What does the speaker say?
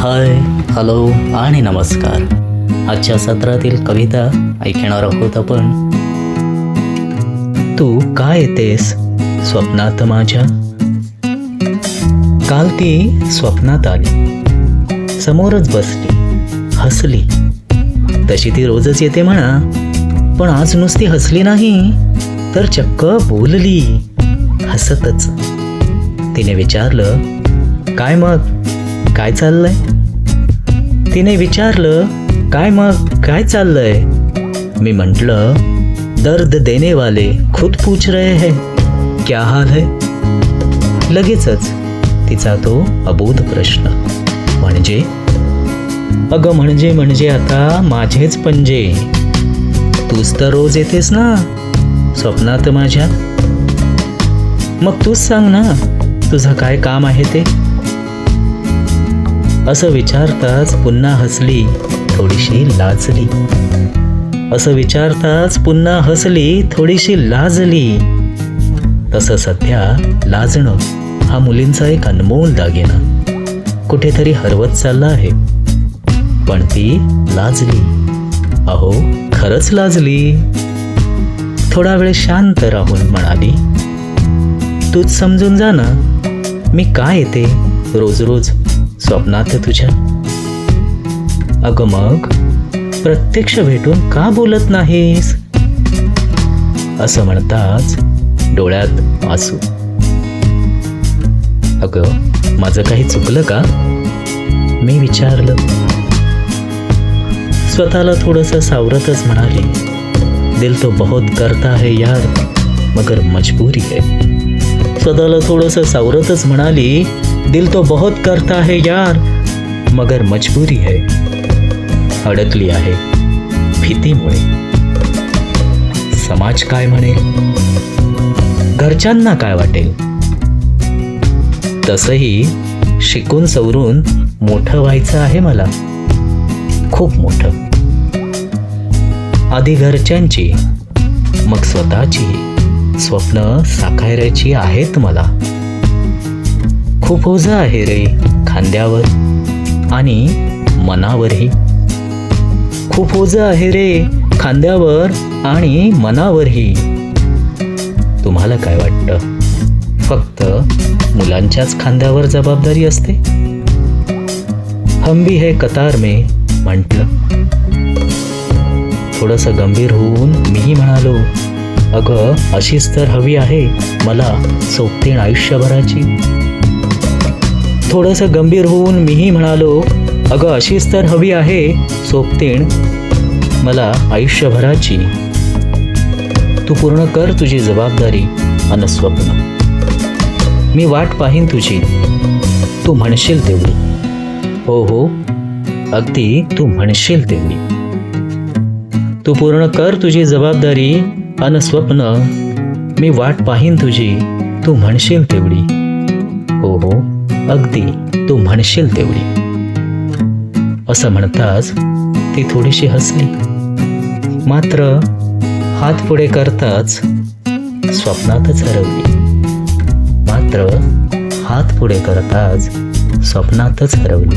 Hi hello आणि नमस्कार. आजच्या सत्रातील कविता ऐकणार आहोत आपण. तू काय येतेस स्वप्नात माझ्या? काल ती स्वप्नात आली. समोरच बसली हसली. तशी ती रोजच येते म्हणा पण आज नुसती हसली नाही तर चक्क बोलली. हसतच. तिने विचारलं काय मग? काय चाललंय? तिने विचारलं काय मग? काय चाललंय? मी म्हटलं दर्द देने वाले खुद पूछ रहे हैं क्या हाल है? लगेचच तिचा तो अबोध प्रश्न. म्हणजे? अगं म्हणजे म्हणजे आता माझेच पंजे तूच तर रोज येतेस ना स्वप्नात माझ्या मग तूच सांग ना तुझं काय काम आहे ते? असं विचारताच पुन्हा हसली थोडीशी लाजली. असं विचारताच पुन्हा हसली थोडीशी लाजली. तसं सध्या लाजणं हा मुलींचा एक अनमोल दागिना. कुठेतरी हरवत चालला आहे. पण ती लाजली. अहो खरंच लाजली. थोडा वेळ शांत राहून म्हणाली तूच समजून जा ना मी काय येते रोज रोज? स्वप्नात तुझ्या? अगं मग प्रत्यक्ष भेटून का बोलत नाहीस? असं म्हणताच डोळ्यात आसू. अग माझं काही चुकलं का? मी विचारलं. स्वतःला थोडंसं सावरतच म्हणाली. दिल तो बहुत करता है यार मगर मजबूरी है. स्वतःला थोडंसं सावरतच म्हणाली दिल तो बहुत करता है यार मगर मजबूरी है। अडकली आहे भीतीमुळे समाज काय म्हणेल? घरच्यांना काय वाटेल? तसही शिकून सवरून मोठं व्हायचं आहे मला. खूप मोठं. आधी घरच्यांची मग स्वतःची. स्वप्न साकारायची आहेत मला. खूप ओझं आहे रे खांद्यावर आणि मनावरही. खूप ओझं आहे रे खांद्यावर आणि मनावरही. तुम्हाला काय वाटतं? फक्त मुलांच्याच खांद्यावर जबाबदारी असते? हम भी है कतार मे म्हटलं. थोडंसं गंभीर होऊन मीही म्हणालो अगं अशीच तर हवी आहे मला सोबतीण आयुष्यभराची. थोडंसं गंभीर होऊन मीही म्हणालो अगं अशीच तर हवी आहे सोबतीण. मला आयुष्यभराची. तू पूर्ण कर तुझी जबाबदारी अन स्वप्न. मी वाट पाहीन तुझी. तू म्हणशील तेवढी. हो हो. अगदी तू म्हणशील तेवढी. तू पूर्ण कर तुझी जबाबदारी अन स्वप्न. मी वाट पाहीन तुझी. तू म्हणशील तेवढी. हो हो. अगदी तू म्हणशील तेवढी. असं म्हणताच ती थोडीशी हसली. मात्र हात पुढे करताच स्वप्नातच हरवली. मात्र हात पुढे करताच स्वप्नातच हरवली.